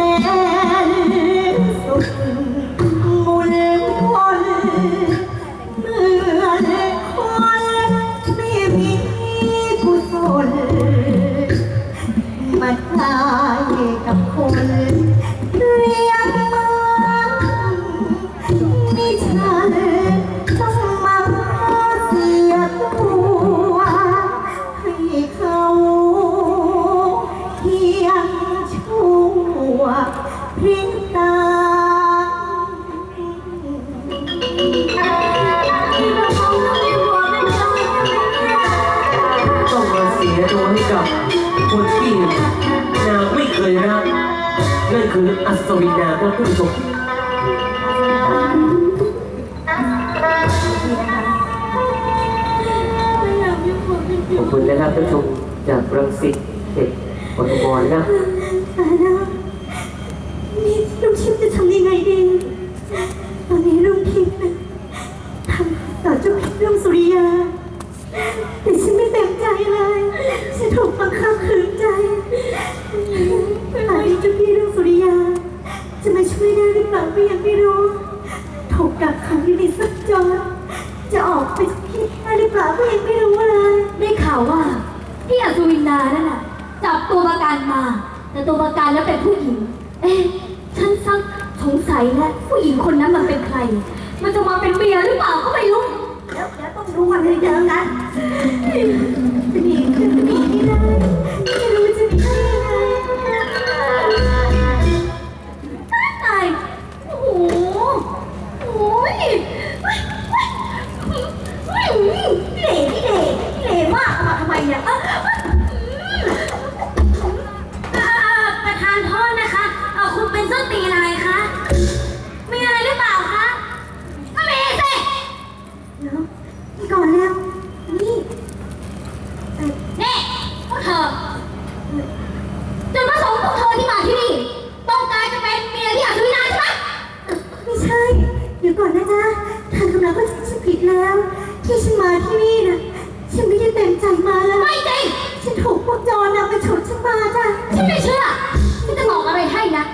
นสุขบุญคนเมื่อคนไม่มีกุศลมาตายกับคนเลี้ยงมา คืออัศวินาครับท่านผู้ชมขอบคุณนะครับท่านผู้ชมจากรังสิตเด็กปทมนะครับตายแล้วนี่ลุงทิพย์จะทำยังไงดี ตอนนี้ลุงทิพย์นะทำต่อเจ้าพี่ลุงสุริยา แต่ฉันไม่เต็มใจเลย ฉันถูกบังคับขืนใจ ช่วยได้หรือเปล่าก็ยังไม่รู้ ถูกกักขังอยู่ในซักจรจะออกไปจากที่นี่ได้หรือเปล่าก็ยังไม่รู้เลย ได้ข่าวว่าพี่อัศวินดานั่นน่ะจับตัวประกันมา แต่ตัวประกันแล้วเป็นผู้หญิง เอ๊ะฉันซักสงสัยแล้วผู้หญิงคนนั้นมันเป็นใคร มันจะมาเป็นเมียหรือเปล่าก็ไม่รู้เดี๋ยวเดี๋ยวต้องดูกันเลยเจอกันจะหนีจะหนีไม่ได้ไม่รู้ จุดประสงค์พวกเธอที่มาที่นี่ต้องการจะเป็นเมียที่อัศวินาใช่ไหมไม่ใช่ เดี๋ยวก่อนนะจ๊ะเธอกำลังเข้าใจฉันผิดแล้ว ที่ฉันมาที่นี่นะฉันไม่ได้เต็มใจมาเลยไม่จริง ฉันถูกพวกโจรนำไปฉุดฉันมาจ้ะฉันไม่เชื่อฉันจะบอกอะไรให้นะ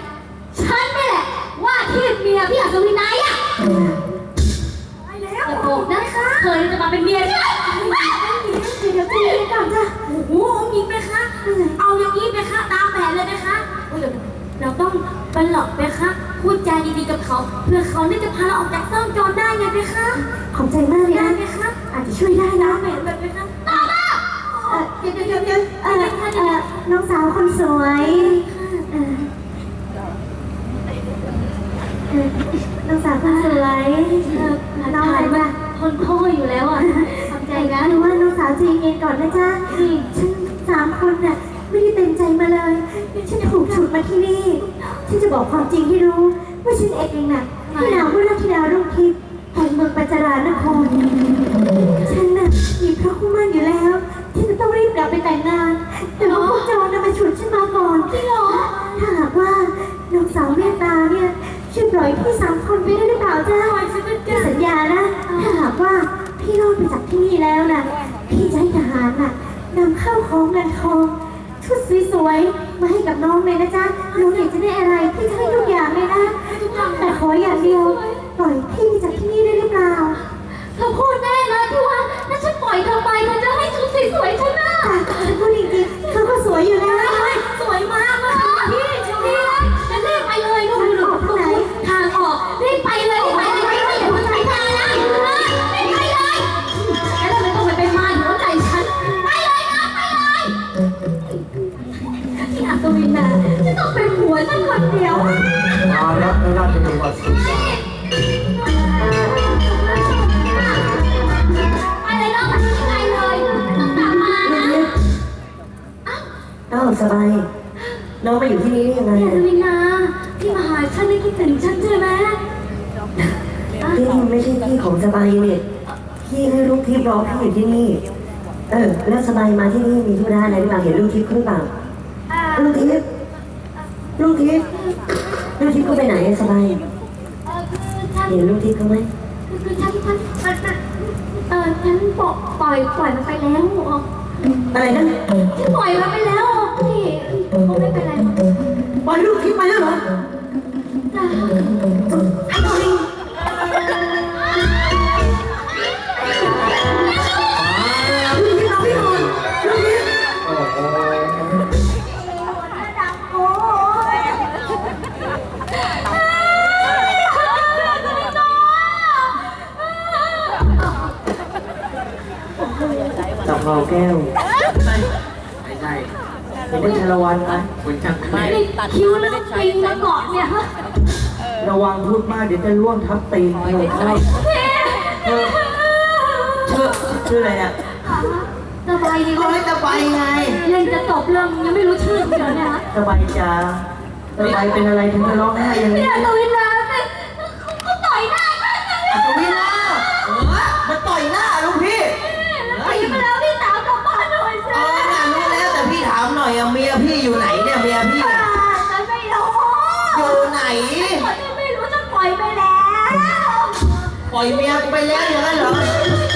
ฉันนี่แหละว่าที่เมียพี่อัศวินายอะไปแล้วอย่าบอกนะคะเธอจะมาเป็นเมียใช่ เพื่อเขาเนี่ยจะพาเราออกจากซ่องโจรได้ไงไหมคะขอบใจมากเลยได้นะ ไหมคะอาจจะช่วยได้นะตามแผนแบบไหมคะตามมาเอ่อเดี๋ยวเดี๋ยวเดี๋ยวเดี๋ยวเอ่อเอ่อน้องสาวคนสวยเอ่อเอ่อน้องสาวคนสวยเออน้องอะไรถ่ายมาจ้ะคนโค้อยู่แล้วอะทำใจนะหรือว่าน้องสาวใจเย็นก่อนนะจ๊ะฉันสามคนน่ะไม่ได้เต็มใจมาเลย ฉันถูกฉุดมาที่นี่ ฉันจะบอกความจริงให้รู้ ว่าฉันเองน่ะที่นางวราธิดารุ่งทิพย์แห่งเมืองปัจจารานครฉันน่ะมีพระคู่มั่นอยู่แล้วฉันจะต้องรีบกลับไปแต่งงาน แต่ว่าพวกโจรน่ะมาฉุดฉันมาก่อนจริงเหรอถ้าหากว่าน้องสาวเมตตาเนี่ยช่วยปล่อยพี่สามคนไปได้หรือเปล่าจ๊ะพี่สัญญานะถ้าหากว่าพี่รอดไปจากที่นี่แล้วน่ะพี่จะให้ทหารน่ะนำข้าวของเงินทองชุดสวยๆมาให้กับน้องเลยนะจ๊ะน้องอยากจะได้อะไรพี่จะให้ทุกอย่างเลยนะแต่ ขออย่างเดียวปล่อยพี่ไปจากที่นี่ได้หรือเปล่าเธอพูดแน่นะที่ว่าถ้าฉันปล่อยเธอไปเธอจะให้ชุดสวยๆฉันนะแต่ฉันพูดจริงๆ สบาย น้องมาอยู่ที่นี่ได้ยังไงพี่อัศอะวินนะพี่มาหาฉันไม่คิดถึงฉันใช่ไหมที่นี่ไม่ใช่ที่ของสบายเนี่ยพี่ให้ลูกทิพย์รอพี่อยู่ที่นี่ เออ แล้วสบายมาที่นี่มีธุระอะไรหรือเปล่าเห็นลูกทิพย์เขาหรือเปล่าอ่าลูกทิพย์ลูกทิพย์ลูกทิพย์เขาไปไหนอะสบายเออคือฉันเห็นลูกทิพย์เขาไหมคือฉันฉันมันมันเออฉันปล่อยปล่อยปล่อยมันไปแล้วอ๋ออะไรนะฉันปล่อยมันไปแล้วอ๋อพี่ เขาไม่เป็นไรหรอกปล่อยลูกทิพย์ไปแล้วเหรอจ้าลูกทิพย์เอาพี่ก่อนลูกทิพย์จับเผาแก้วไม่ใช่ เห็นเป็นชาละวันไหมคุณช่างไม่นี่คิ้วแล้วปิงมาเกาะเนี่ยฮะระวังพูดมากเดี๋ยวจะล่วงทับตีนเธอเข้าเธอชื่อชื่ออะไรเนี่ยสบายดีร้อยตะไบไงเล่นจะจบเรื่องยังไม่รู้ชื่อเดี๋ยวเนี่ยฮะตะไบจ๋าสบายเป็นอะไรถึงมาร้องไห้อย่างพี่นี้ดาวตวินนะเขาต่อยหน้าฉันนะอัศวินน ล่อยเมียกูไปแล้วอย่างนั้นเหรอ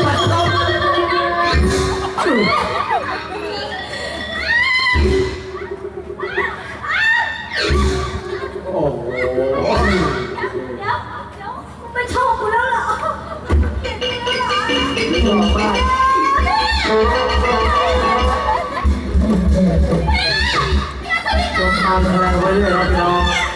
ปัดต้องโอ้โหเดี๋ยวเดี๋ยวไปชอบกูแล้วเหรอเกลียดกูแล้วเหรอบอกว่าตัวทำอะไรไว้เลยนะ